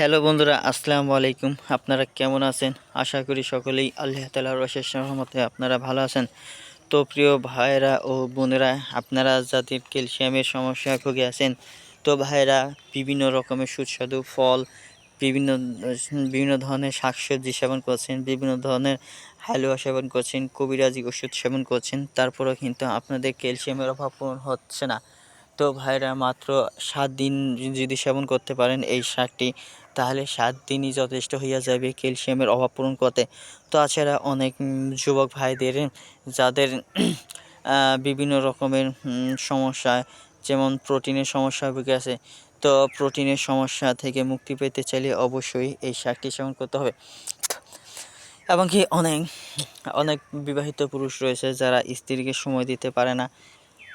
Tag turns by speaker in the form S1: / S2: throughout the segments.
S1: Hello বন্ধুরা, আসসালামু আলাইকুম। আপনারা কেমন আছেন? আশা করি সকলেই আল্লাহ তালার অশেষ সহমতে আপনারা ভালো আছেন। তো প্রিয় ভাইয়েরা ও বোনেরা, আপনারা যাদের ক্যালসিয়ামের সমস্যায় ভুগে আছেন, তো ভাইয়েরা, বিভিন্ন রকমের সুস্বাদু ফল, বিভিন্ন বিভিন্ন ধরনের শাকসবজি সেবন করছেন, বিভিন্ন ধরনের হালুয়া সেবন করছেন, কবিরাজি ওষুধ সেবন করছেন, তারপরেও কিন্তু আপনাদের ক্যালসিয়ামের অভাব হচ্ছে না। তো ভাইরা মাত্র সাত দিন যদি সেবন করতে পারেন, এই শাকটি তাহলে সাত দিনই যথেষ্ট হইয়া যাবে ক্যালসিয়ামের অভাব পূরণ করতে। তাছাড়া অনেক যুবক ভাইদের, যাদের বিভিন্ন রকমের সমস্যা, যেমন প্রোটিনের সমস্যা আছে তো প্রোটিনের সমস্যা থেকে মুক্তি পেতে চাইলে অবশ্যই এই শাকটি সেবন করতে হবে। এবং কি অনেক অনেক বিবাহিত পুরুষ রয়েছে যারা স্ত্রীকে সময় দিতে পারে না।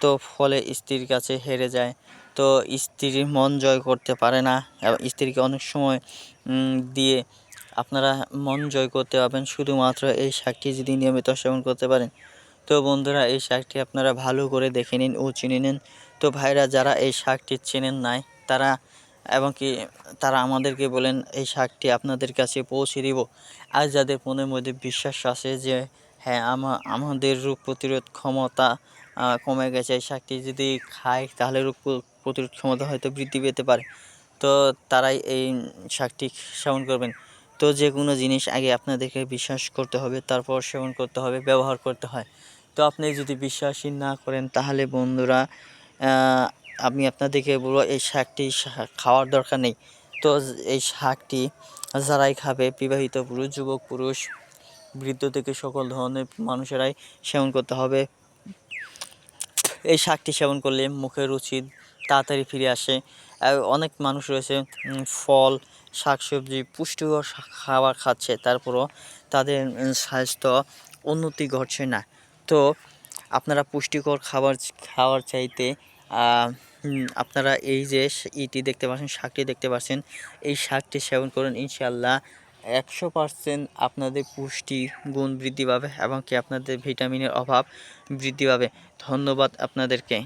S1: তো ফলে স্ত্রীর কাছে হেরে যায়। তো স্ত্রীর মন জয় করতে পারে না। স্ত্রীকে অনেক সময় দিয়ে আপনারা মন জয় করতে পারবেন। শুধুমাত্র এই শাকটি যদি নিয়মিত সেবন করতে পারেন। তো বন্ধুরা, এই শাকটি আপনারা ভালো করে দেখে নিন ও চিনে নিন। তো ভাইরা, যারা এই শাকটি চেনেন নাই, তারা এবং কি তারা আমাদেরকে বলেন, এই শাকটি আপনাদের কাছে পৌঁছে দিব। আর যাদের মনের মধ্যে বিশ্বাস আছে যে হ্যাঁ আমাদের রোগ প্রতিরোধ ক্ষমতা কমে গেছে। শাকটি যদি খায়, তাহলে রোগ প্রতিরোধ ক্ষমতা হয়তো বৃদ্ধি পেতে পারে। তো তারাই এই শাকটি সেবন করবেন। তো যে কোনো জিনিস আগে আপনাদেরকে বিশ্বাস করতে হবে, তারপর সেবন করতে হবে, ব্যবহার করতে হয়। তো আপনি যদি বিশ্বাসই না করেন, তাহলে বন্ধুরা আমি আপনাদেরকে বলব, এই শাকটি খাওয়ার দরকার নেই। তো এই শাকটি যারাই খাবে, বিবাহিত পুরুষ, যুবক পুরুষ, বৃদ্ধ থেকে সকল ধরনের মানুষেরাই সেবন করতে হবে। এই শাকটি সেবন করলে মুখের রুচি তাড়াতাড়ি ফিরে আসে। অনেক মানুষ রয়েছে ফল, শাকসবজি, পুষ্টিকর খাবার খাচ্ছে, তারপরও তাদের স্বাস্থ্য উন্নতি ঘটছে না। তো আপনারা পুষ্টিকর খাবার খাওয়ার চাইতে আপনারা এই যে ইটি দেখতে পাচ্ছেন, শাকটি দেখতে পাচ্ছেন, এই শাকটি সেবন করুন ইনশাল্লাহ একশো পারসেন্ট আপনাদের পুষ্টি গুণ বৃদ্ধি পাবে এবং কি আপনাদের ভিটামিনের অভাব বৃদ্ধি পাবে। ধন্যবাদ আপনাদেরকে।